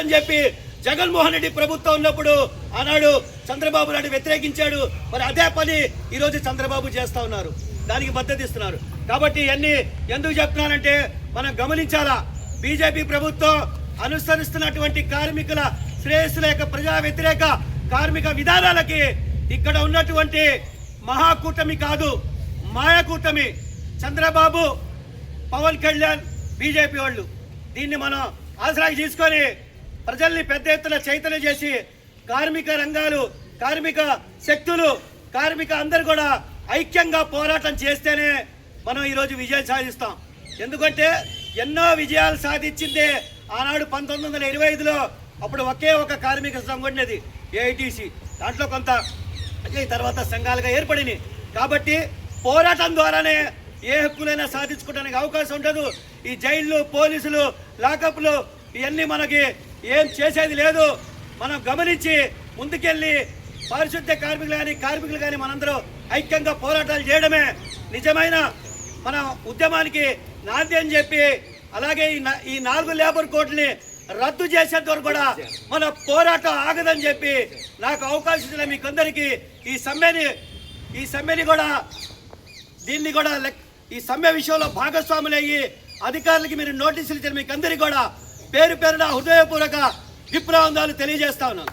అని చెప్పి జగన్మోహన్ రెడ్డి ప్రభుత్వం ఉన్నప్పుడు ఆనాడు చంద్రబాబు నాయుడు వ్యతిరేకించాడు. మరి అదే పని ఈరోజు చంద్రబాబు చేస్తా ఉన్నారు. దానికి మద్దతు ఇస్తున్నారు. కాబట్టి ఇవన్నీ ఎందుకు చెప్తున్నానంటే మనం గమనించాలా? బీజేపీ ప్రభుత్వం అనుసరిస్తున్నటువంటి కార్మికుల శ్రేయస్సుల యొక్క ప్రజా వ్యతిరేక కార్మిక విధానాలకి ఇక్కడ ఉన్నటువంటి మహాకూటమి కాదు మాయాకూటమి. చంద్రబాబు పవన్ కళ్యాణ్ బీజేపీ వాళ్ళు. దీన్ని మనం ఆసరాకి తీసుకొని ప్రజల్ని పెద్ద ఎత్తున చైతన్యం చేసి కార్మిక రంగాలు కార్మిక శక్తులు కార్మిక అందరు కూడా ఐక్యంగా పోరాటం చేస్తేనే మనం ఈరోజు విజయం సాధిస్తాం. ఎందుకంటే ఎన్నో విజయాలు సాధించిందే ఆనాడు పంతొమ్మిది వందల ఇరవై ఐదులో అప్పుడు ఒకే ఒక కార్మిక సంఘటనది ఏఐటీసీ దాంట్లో కొంత తర్వాత సంఘాలుగా ఏర్పడినాయి. కాబట్టి పోరాటం ద్వారానే ఏ హక్కులైనా సాధించుకోవడానికి అవకాశం ఉండదు. ఈ జైళ్ళు పోలీసులు లాకప్లు ఇవన్నీ మనకి ఏం చేసేది లేదు. మనం గమనించి ముందుకెళ్ళి పారిశుద్ధ్య కార్మికులు కానీ కార్మికులు కానీ మనందరూ ఐక్యంగా పోరాటాలు చేయడమే నిజమైన మన ఉద్యమానికి నాంది అని చెప్పి అలాగే ఈ నాలుగు లేబర్ కోడ్ని రద్దు చేసేంత వరకు కూడా మన పోరాటం ఆగదని చెప్పి నాకు అవకాశం ఇచ్చిన మీకందరికీ ఈ సమ్మెని ఈ సమ్మెని కూడా దీన్ని కూడా లెక్- ఈ సమ్మె విషయంలో భాగస్వాములయ్యి అధికారులకి మీరు నోటీసులు ఇచ్చిన మీకు అందరికీ కూడా పేరు పేరున హృదయపూర్వక విప్లవందాలు తెలియజేస్తా ఉన్నాను.